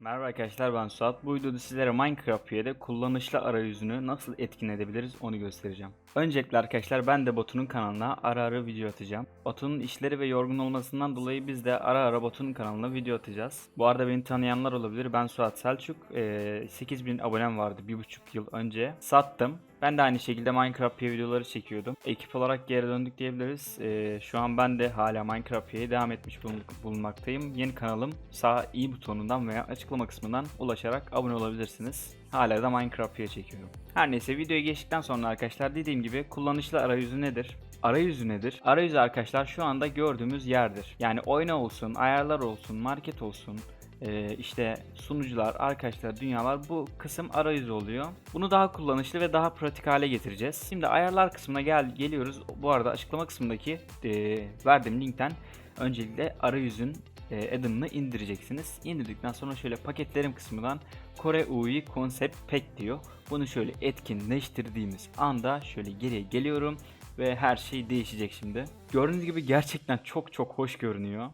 Merhaba arkadaşlar ben Suat. Bu videoda sizlere Minecraft üyede kullanışlı arayüzünü nasıl etkin edebiliriz onu göstereceğim. Öncelikle arkadaşlar ben de Batu'nun kanalına ara ara video atacağım. Batu'nun işleri ve yorgun olmasından dolayı biz de ara ara Batu'nun kanalına video atacağız. Bu arada beni tanıyanlar olabilir. Ben Suat Selçuk. Ee, 8000 abonem vardı 1,5 yıl önce. Sattım. Ben de aynı şekilde Minecraft PE videoları çekiyordum. Ekip olarak geri döndük diyebiliriz. Ee, şu an ben de hala Minecraft PE'ye devam etmiş bulun- bulunmaktayım. Yeni kanalım sağ i butonundan veya açıklama kısmından ulaşarak abone olabilirsiniz. Hala da Minecraft PE çekiyorum. Her neyse videoya geçtikten sonra arkadaşlar dediğim gibi kullanışlı arayüzü nedir? Arayüzü nedir? Arayüzü arkadaşlar şu anda gördüğümüz yerdir. Yani oyna olsun, ayarlar olsun, market olsun, ee, işte sunucular, arkadaşlar, dünyalar bu kısım arayüzü oluyor. Bunu daha kullanışlı ve daha pratik hale getireceğiz. Şimdi ayarlar kısmına gel geliyoruz. Bu arada açıklama kısmındaki e, verdiğim linkten öncelikle arayüzün e, addon'ını indireceksiniz. İndirdikten sonra şöyle paketlerim kısmından Kore UI Concept Pack diyor. Bunu şöyle etkinleştirdiğimiz anda şöyle geriye geliyorum ve her şey değişecek şimdi. Gördüğünüz gibi gerçekten çok çok hoş görünüyor.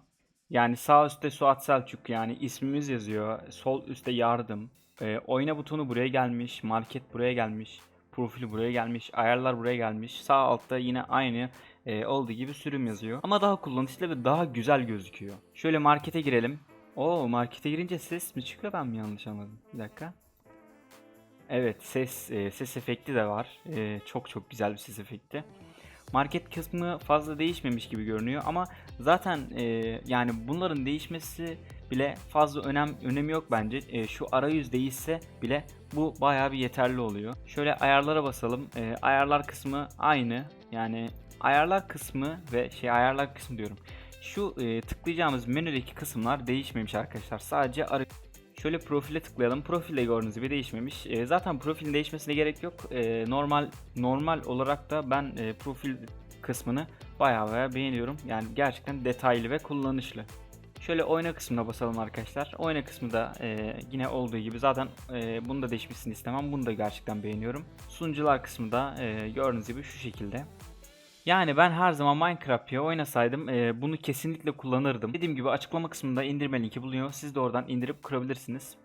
Yani sağ üstte Suat Selçuk yani ismimiz yazıyor. Sol üstte yardım. Ee, oyna butonu buraya gelmiş. Market buraya gelmiş. Profili buraya gelmiş. Ayarlar buraya gelmiş. Sağ altta yine aynı e, olduğu gibi sürüm yazıyor. Ama daha kullanışlı ve daha güzel gözüküyor. Şöyle markete girelim. Oo markete girince ses mi çıkıyor ben mi yanlış anladım? Bir dakika. Evet ses e, ses efekti de var. E, çok çok güzel bir ses efekti. Market kısmı fazla değişmemiş gibi görünüyor ama zaten e, yani bunların değişmesi bile fazla önem önemi yok bence. E, şu arayüz değişse bile bu bayağı bir yeterli oluyor. Şöyle ayarlara basalım. E, ayarlar kısmı aynı. Yani ayarlar kısmı ve şey ayarlar kısmı diyorum. Şu e, tıklayacağımız menüdeki kısımlar değişmemiş arkadaşlar. Sadece arayüz Şöyle profile tıklayalım. Profilde gördüğünüz gibi değişmemiş. E, zaten profilin değişmesine gerek yok. E, normal normal olarak da ben e, profil kısmını bayağı bayağı beğeniyorum. Yani gerçekten detaylı ve kullanışlı. Şöyle oyna kısmına basalım arkadaşlar. Oyna kısmı da e, yine olduğu gibi zaten e, bunu da değişmesini istemem. Bunu da gerçekten beğeniyorum. Sunucular kısmı da e, gördüğünüz gibi şu şekilde. Yani ben her zaman Minecraft'ı oynasaydım e, bunu kesinlikle kullanırdım. Dediğim gibi açıklama kısmında indirme linki bulunuyor. Siz de oradan indirip kurabilirsiniz.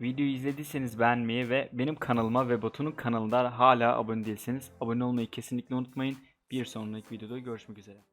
Videoyu izlediyseniz beğenmeyi ve benim kanalıma ve Batu'nun kanalında hala abone değilseniz abone olmayı kesinlikle unutmayın. Bir sonraki videoda görüşmek üzere.